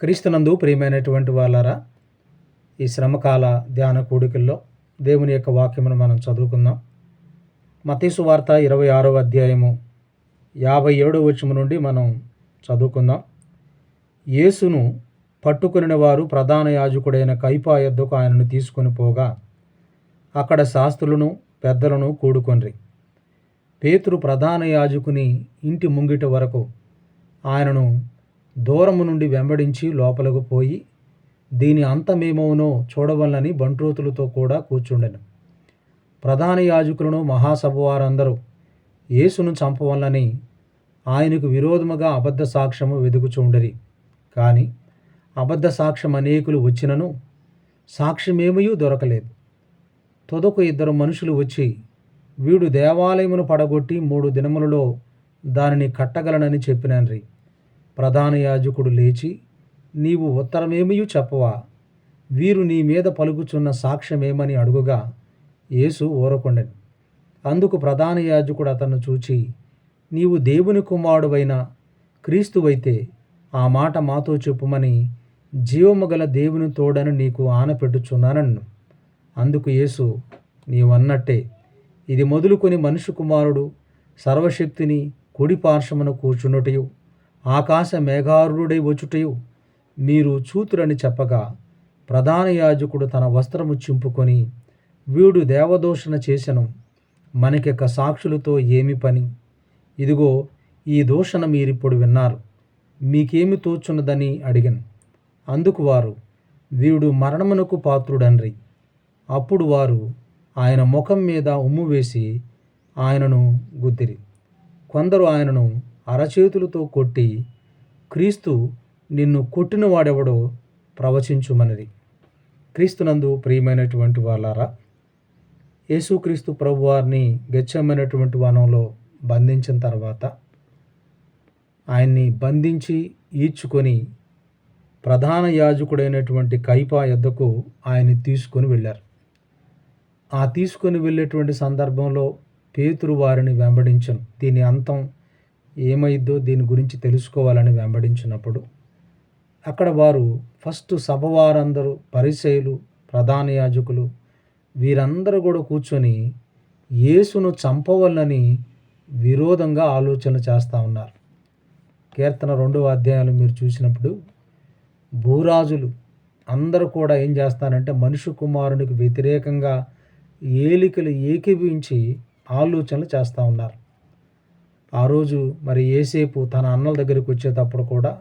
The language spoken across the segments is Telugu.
క్రీస్తునందు ప్రియమైనటువంటి వాళ్ళారా ఈ శ్రమకాల ధ్యాన కూడికల్లో దేవుని యొక్క వాక్యమును మనం చదువుకుందాం. మతీసు వార్త ఇరవై ఆరవ అధ్యాయము యాభై ఏడవ వచ్చము నుండి మనం చదువుకుందాం. యేసును పట్టుకుని వారు ప్రధాన యాజకుడైన కైపా యొద్దకు ఆయనను తీసుకొని పోగా అక్కడ శాస్త్రులను పెద్దలను కూడుకొనరి. పేతురు ప్రధాన యాజకుని ఇంటి ముంగిట వరకు ఆయనను దూరము నుండి వెంబడించి లోపలకు పోయి దీని అంతమేమోనో చూడవల్లని బంట్రోతులతో కూడా కూర్చుండెను. ప్రధాన యాజకులను మహాసభ వారందరూ యేసును చంపవల్లని ఆయనకు విరోధముగా అబద్ధ సాక్ష్యము వెదుకుచుండరి. కానీ అబద్ధ సాక్ష్యం అనేకులు వచ్చినను సాక్ష్యమేమయూ దొరకలేదు. తొదకు ఇద్దరు మనుషులు వచ్చి వీడు దేవాలయమును పడగొట్టి మూడు దినములలో దానిని కట్టగలనని చెప్పినరి ప్రధాన యాజకుడు లేచి నీవు ఉత్తరమేమీ చెప్పవా? వీరు నీ మీద పలుకుచున్న సాక్ష్యమేమని అడుగుగా యేసు ఊరకుండెను. అందుకు ప్రధాన యాజకుడు అతన్ని చూచి నీవు దేవుని కుమారుడువైన క్రీస్తువైతే ఆ మాట మాతో చెప్పుమని జీవము గల దేవుని తోడని నీకు ఆనపెట్టుచున్నానన్ను అందుకు యేసు నీవన్నట్టే ఇది మొదలుకొని మనుషు కుమారుడు సర్వశక్తిని కుడి పార్శ్వమున కూర్చున్నటయు. ఆకాశ మేఘారుడై వచ్చుటయు మీరు చూతురని చెప్పగా ప్రధాన యాజకుడు తన వస్త్రము చింపుకొని వీడు దేవదోషణ చేసెను మనకిక సాక్షులతో ఏమి పని? ఇదిగో ఈ దూషణ మీరిప్పుడు విన్నారు. మీకేమి తోచున్నదని అడిగను. అందుకు వారు వీడు మరణమునకు పాత్రుడన్రి. అప్పుడు వారు ఆయన ముఖం మీద ఉమ్ము వేసి ఆయనను గుద్దిరి. కొందరు ఆయనను అరచేతులతో కొట్టి క్రీస్తు నిన్ను కొట్టిన వాడెవడో ప్రవచించుమనిది క్రీస్తునందు ప్రియమైనటువంటి వాళ్ళారా యేసుక్రీస్తు ప్రభు వారిని గచ్చమైనటువంటి వనంలో బంధించిన తర్వాత ఆయన్ని బంధించి ఈడ్చుకొని ప్రధాన యాజకుడైనటువంటి కైపా యొద్దకు ఆయన్ని తీసుకొని వెళ్ళారు. ఆ తీసుకొని వెళ్ళేటువంటి సందర్భంలో పేతురు వారిని వెంబడించను. దీని అంతం ఏమైందో దీని గురించి తెలుసుకోవాలని వెంబడించినప్పుడు అక్కడ వారు ఫస్ట్ సభ వారందరూ పరిచయులు ప్రధాన యాజకులు వీరందరూ కూడా కూర్చొని యేసును చంపవల్లని విరోధంగా ఆలోచన చేస్తూ ఉన్నారు. కీర్తన రెండవ అధ్యాయాలు మీరు చూసినప్పుడు భూరాజులు అందరూ కూడా ఏం చేస్తారంటే మనుషు కుమారునికి వ్యతిరేకంగా ఏలికలు ఏకీభవించి ఆలోచనలు చేస్తూ ఉన్నారు. ఆ రోజు మరి ఏసేపు తన అన్నల దగ్గరికి వచ్చేటప్పుడు కూడా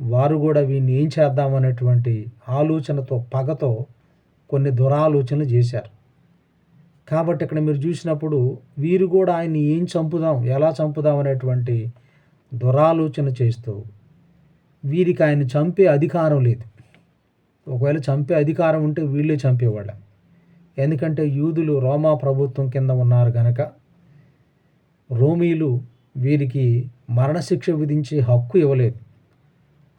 వారు కూడా వీడిని ఏం చేద్దామనేటువంటి ఆలోచనతో పగతో కొన్ని దురాలోచనలు చేశారు. కాబట్టి ఇక్కడ మీరు చూసినప్పుడు వీరు కూడా ఆయన్ని ఏం చంపుదాం ఎలా చంపుదాం అనేటువంటి దురాలోచన చేస్తూ వీరికి ఆయన చంపే అధికారం లేదు. ఒకవేళ చంపే అధికారం ఉంటే వీళ్ళే చంపేవాళ్ళం. ఎందుకంటే యూదులు రోమా ప్రభుత్వం కింద ఉన్నారు కనుక రోమీలు వీరికి మరణశిక్ష విధించే హక్కు ఇవ్వలేదు.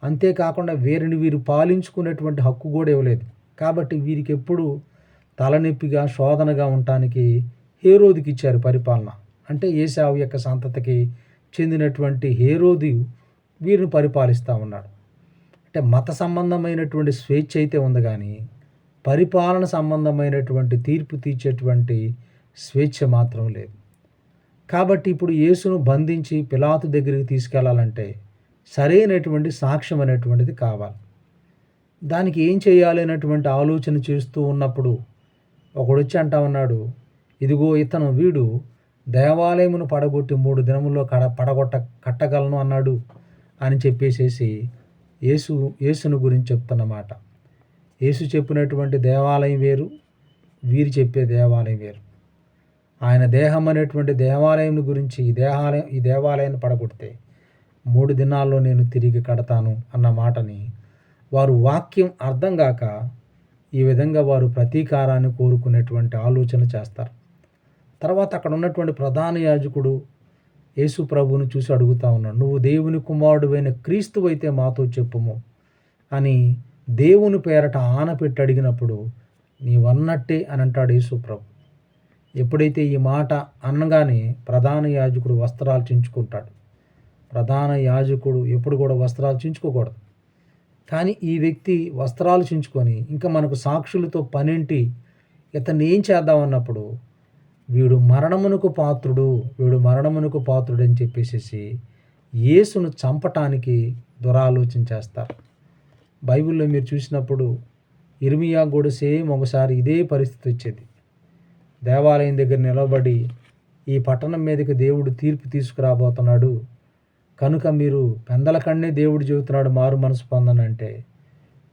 అంతేకాకుండా వీరిని వీరు పాలించుకునేటువంటి హక్కు కూడా ఇవ్వలేదు. కాబట్టి వీరికి ఎప్పుడు తలనొప్పిగా శోధనగా ఉండటానికి హేరోదికి ఇచ్చారు పరిపాలన. అంటే ఏసావు యొక్క సంతతికి చెందినటువంటి హేరోది వీరిని పరిపాలిస్తూ ఉన్నాడు. అంటే మత సంబంధమైనటువంటి స్వేచ్ఛ అయితే ఉంది కానీ పరిపాలన సంబంధమైనటువంటి తీర్పు తీర్చేటువంటి స్వేచ్ఛ మాత్రం లేదు. కాబట్టి ఇప్పుడు యేసును బంధించి పిలాతు దగ్గరికి తీసుకెళ్ళాలంటే సరైనటువంటి సాక్ష్యం అనేటువంటిది కావాలి. దానికి ఏం చేయాలి అనేటువంటి ఆలోచన చేస్తూ ఉన్నప్పుడు ఒకడు వచ్చి అంటా ఉన్నాడు ఇదిగో ఇతను వీడు దేవాలయమును పడగొట్టి మూడు దినముల్లో కడ పడగొట్ట కట్టగలను అన్నాడు అని చెప్పేసేసి యేసు యేసును గురించి చెప్తున్నమాట యేసు చెప్పినటువంటి దేవాలయం వేరు వీరు చెప్పే దేవాలయం వేరు. ఆయన దేహం అనేటువంటి దేవాలయం గురించి ఈ దేవాలయం ఈ దేవాలయాన్ని పడగొడితే మూడు దినాల్లో నేను తిరిగి కడతాను అన్న మాటని వారు వాక్యం అర్థం కాక ఈ విధంగా వారు ప్రతీకారాన్ని కోరుకునేటువంటి ఆలోచన చేస్తారు. తర్వాత అక్కడ ఉన్నటువంటి ప్రధాన యాజకుడు యేసు ప్రభువుని చూసి అడుగుతా ఉన్నాడు నువ్వు దేవుని కుమారుడువైన క్రీస్తు అయితే మాతో చెప్పుము అని దేవుని పేరట ఆనపెట్టి అడిగినప్పుడు నీవన్నట్టే అని అంటాడు యేసు ప్రభు. ఎప్పుడైతే ఈ మాట అనగానే ప్రధాన యాజకుడు వస్త్రాలు చించుకుంటాడు. ప్రధాన యాజకుడు ఎప్పుడు కూడా వస్త్రాలు చించుకోకూడదు. కానీ ఈ వ్యక్తి వస్త్రాలు చించుకొని ఇంకా మనకు సాక్షులతో పనింటి ఇతన్ని ఏం చేద్దామన్నప్పుడు వీడు మరణమునకు పాత్రుడు వీడు మరణమునకు పాత్రుడు అని చెప్పేసి యేసును చంపటానికి దురాలోచన చేస్తారు. బైబిల్లో మీరు చూసినప్పుడు ఇర్మియా కూడా సేమ్ ఒకసారి ఇదే పరిస్థితి వచ్చేది. దేవాలయం దగ్గర నిలబడి ఈ పట్టణం మీదకి దేవుడు తీర్పు తీసుకురాబోతున్నాడు. కనుక మీరు పెందలకన్నే దేవుడు చెబుతున్నాడు మారు మనసు పొందనంటే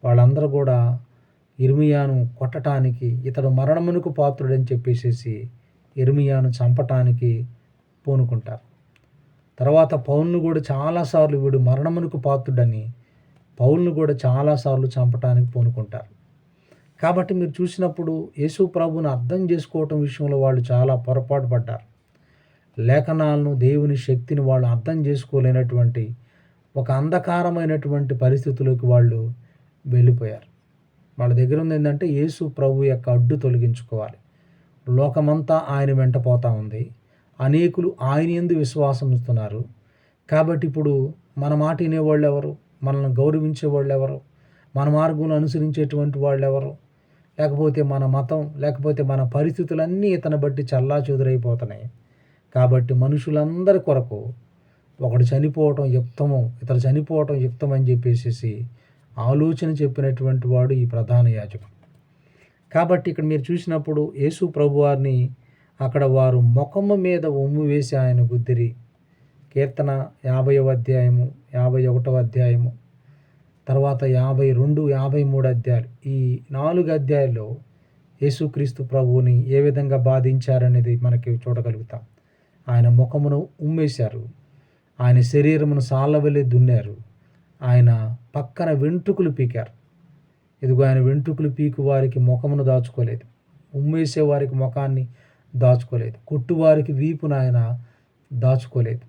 వాళ్ళందరూ కూడా ఇర్మియాను కొట్టడానికి ఇతడు మరణమునకు పాత్రుడని చెప్పేసేసి ఇర్మియాను చంపటానికి పూనుకుంటారు. తర్వాత పౌల్ను కూడా చాలాసార్లు వీడు మరణమునకు పాత్రుడని పౌల్ను కూడా చాలాసార్లు చంపటానికి పూనుకుంటారు. కాబట్టి మీరు చూసినప్పుడు యేసు ప్రభుని అర్థం చేసుకోవటం విషయంలో వాళ్ళు చాలా పొరపాటు పడ్డారు. లేఖనాలను దేవుని శక్తిని వాళ్ళు అర్థం చేసుకోలేనటువంటి ఒక అంధకారమైనటువంటి పరిస్థితుల్లోకి వాళ్ళు వెళ్ళిపోయారు. వాళ్ళ దగ్గర ఉంది ఏంటంటే యేసు ప్రభు యొక్క అడ్డు తొలగించుకోవాలి. లోకమంతా ఆయన వెంట పోతా ఉంది. అనేకులు ఆయన ఎందు విశ్వాసం ఇస్తున్నారు కాబట్టి ఇప్పుడు మన మాట వినేవాళ్ళు ఎవరు? మనల్ని గౌరవించే వాళ్ళు ఎవరు? మన మార్గంలో అనుసరించేటువంటి వాళ్ళు ఎవరు? లేకపోతే మన మతం లేకపోతే మన పరిస్థితులన్నీ ఇతను బట్టి చల్లా చెదురైపోతున్నాయి కాబట్టి మనుషులందరి కొరకు ఒకడు చనిపోవటం యుక్తము ఇతరు చనిపోవటం యుక్తం అని చెప్పేసి ఆలోచన చెప్పినటువంటి వాడు ఈ ప్రధాన యాజకుడు. కాబట్టి ఇక్కడ మీరు చూసినప్పుడు యేసు ప్రభువారిని అక్కడ వారు ముఖము మీద ఉమ్ము వేసి ఆయన గుద్దిరి. కీర్తన యాభై అధ్యాయము యాభై ఒకటవ అధ్యాయము. తర్వాత యాభై రెండు యాభై మూడు అధ్యాయాలు. ఈ నాలుగు అధ్యాయాల్లో యేసుక్రీస్తు ప్రభువుని ఏ విధంగా బాధించారనేది మనకి చూడగలుగుతాం. ఆయన ముఖమును ఉమ్మేశారు. ఆయన శరీరమును సాలవెల్లి దున్నారు. ఆయన పక్కన వెంట్రుకలు పీకారు. ఇదిగో ఆయన వెంట్రుకలు పీకు వారికి ముఖమును దాచుకోలేదు. ఉమ్మేసే వారికి ముఖాన్ని దాచుకోలేదు. కొట్టువారికి వీపును ఆయన దాచుకోలేదు.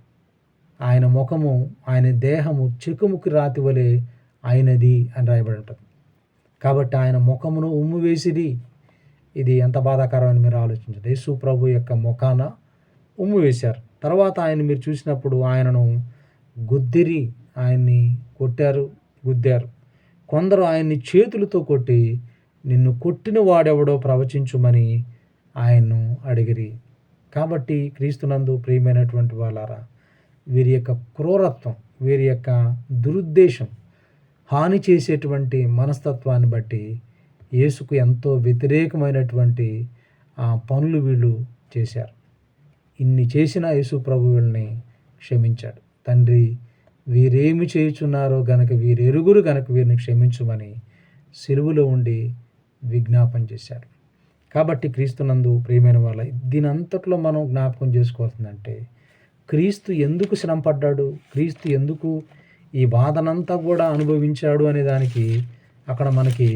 ఆయన ముఖము ఆయన దేహము చెకుముకి రాతి వలే ఆయనది అని రాయబడి ఉంటుంది. కాబట్టి ఆయన ముఖమును ఉమ్ము వేసిది. ఇది ఎంత బాధాకరమని మీరు ఆలోచించండి. యేసు ప్రభు యొక్క ముఖాన ఉమ్ము వేశారు. తర్వాత ఆయన మీరు చూసినప్పుడు ఆయనను గుద్దిరి ఆయన్ని కొట్టారు గుద్దారు. కొందరు ఆయన్ని చేతులతో కొట్టి నిన్ను కొట్టిన వాడెవడో ప్రవచించుమని ఆయన్ను అడిగిరి. కాబట్టి క్రీస్తునందు ప్రియమైనటువంటి వాళ్ళారా వీరి యొక్క క్రూరత్వం వీరి యొక్క దురుద్దేశం హాని చేసేటువంటి మనస్తత్వాన్ని బట్టి యేసుకు ఎంతో వ్యతిరేకమైనటువంటి ఆ పనులు వీళ్ళు చేశారు. ఇన్ని చేసిన యేసు ప్రభు వీళ్ళని క్షమించాడు. తండ్రి వీరేమి చేయుచున్నారో గనక వీరెరుగురు గనక వీరిని క్షమించమని సెలువులో ఉండి విజ్ఞాపం చేశారు కాబట్టి క్రీస్తునందు ప్రియమైన వాళ్ళ దీని అంతట్లో మనం జ్ఞాపకం చేసుకోవాల్సిందంటే క్రీస్తు ఎందుకు శ్రమపడ్డాడు? క్రీస్తు ఎందుకు ఈ బాధనంతా కూడా అనుభవించాడు అనే దానికి అక్కడ మనకి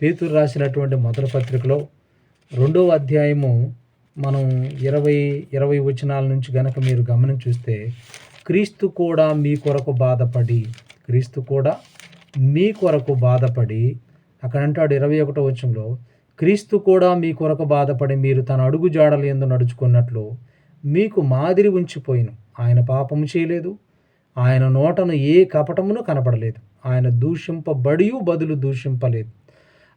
పేతురు రాసినటువంటి మొదటి పత్రికలో రెండవ అధ్యాయము మనం ఇరవై ఇరవై వచనాల నుంచి గనక మీరు గమనం చూస్తే క్రీస్తు కూడా మీ కొరకు బాధపడి క్రీస్తు కూడా మీ కొరకు బాధపడి అక్కడ అంటాడు ఇరవై ఒకటో వచనంలో క్రీస్తు కూడా మీ కొరకు బాధపడి మీరు తన అడుగు జాడలు ఎందు నడుచుకున్నట్లు మీకు మాదిరి ఉంచిపోయిను. ఆయన పాపము చేయలేదు ఆయన నోటను ఏ కపటమును కనపడలేదు ఆయన దూషింపబడి బదులు దూషింపలేదు.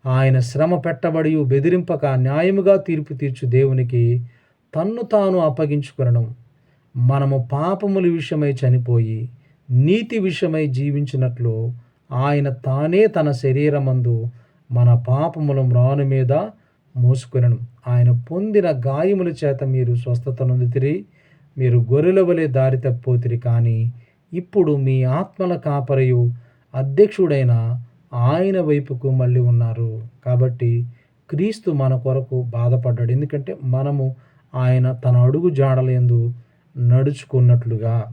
ఆయన శ్రమ పెట్టబడి బెదిరింపక న్యాయముగా తీర్పు తీర్చు దేవునికి తన్ను తాను అప్పగించుకునడం మనము పాపముల విషయమై చనిపోయి నీతి విషయమై జీవించినట్లు ఆయన తానే తన శరీరమందు మన పాపముల మ్రాను మీద మోసుకొనను. ఆయన పొందిన గాయముల చేత మీరు స్వస్థత నొందితిరి మీరు గొర్రెల వలె దారి తప్పోతిరి కానీ ఇప్పుడు మీ ఆత్మల కాపరయు అధ్యక్షుడైన ఆయన వైపుకు మళ్ళీ ఉన్నారు. కాబట్టి క్రీస్తు మన కొరకు బాధపడ్డాడు. ఎందుకంటే మనము ఆయన తన అడుగు జాడలేందు నడుచుకున్నట్లుగా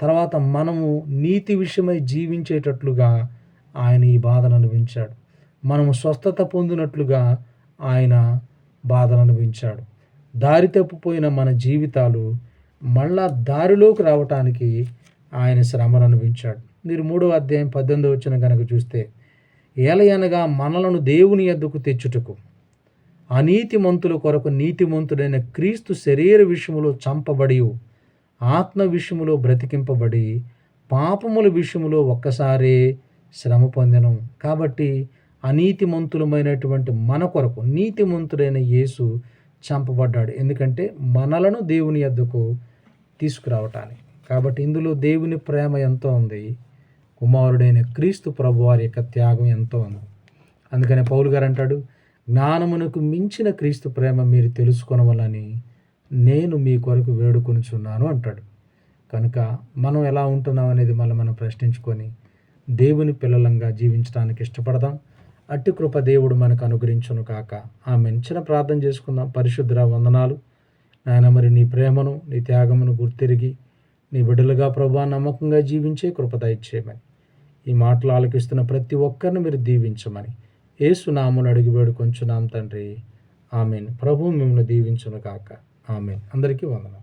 తర్వాత మనము నీతి విషయమై జీవించేటట్లుగా ఆయన ఈ బాధను అనుభవించాడు. మనము స్వస్థత పొందినట్లుగా ఆయన బాధను అనుభవించాడు. దారి తప్పిపోయిన మన జీవితాలు మళ్ళా దారిలోకి రావటానికి ఆయన శ్రమను అనుభవించాడు. మీరు మూడవ అధ్యాయం పద్దెనిమిది వచ్చిన కనుక చూస్తే ఏలయనగా మనలను దేవుని ఎద్దుకు తెచ్చుటకు అనీతిమంతుల కొరకు నీతిమంతుడైన క్రీస్తు శరీర విషయములో చంపబడి ఆత్మ విషయములో బ్రతికింపబడి పాపముల విషయములో ఒక్కసారే శ్రమ పొందను. కాబట్టి అనీతిమంతులమైనటువంటి మన కొరకు నీతిమంతుడైన యేసు చంపబడ్డాడు. ఎందుకంటే మనలను దేవుని ఎద్దుకు తీసుకురావటానికి. కాబట్టి ఇందులో దేవుని ప్రేమ ఎంతో ఉంది. కుమారుడైన క్రీస్తు ప్రభు వారి యొక్క త్యాగం ఎంతో ఉంది. అందుకనే పౌలు గారు అంటాడు జ్ఞానమునకు మించిన క్రీస్తు ప్రేమ మీరు తెలుసుకొనవలని నేను మీ కొరకు వేడుకొనుచున్నాను అంటాడు. కనుక మనం ఎలా ఉంటున్నాం అనేది మళ్ళీ మనం ప్రశ్నించుకొని దేవుని పిల్లలంగా జీవించడానికి ఇష్టపడదాం. అట్టి కృప దేవుడు మనకు అనుగ్రహించును కాక. ఆ మెంచిన ప్రార్థన చేసుకుందాం. పరిశుద్ధ వందనాలు. నాయన మరి నీ ప్రేమను నీ త్యాగమును గుర్తిరిగి నీ బిడ్డలుగా ప్రభా నమ్మకంగా జీవించే కృపదయచేయమని ఈ మాటలు ఆలకిస్తున్న ప్రతి ఒక్కరిని మీరు దీవించమని. ఏసునామును అడిగి వేడుకొంచున్నాం తండ్రి. ఆమెన్. ప్రభు మిమ్మల్ని దీవించును కాక ఆమెన్. అందరికీ వందనం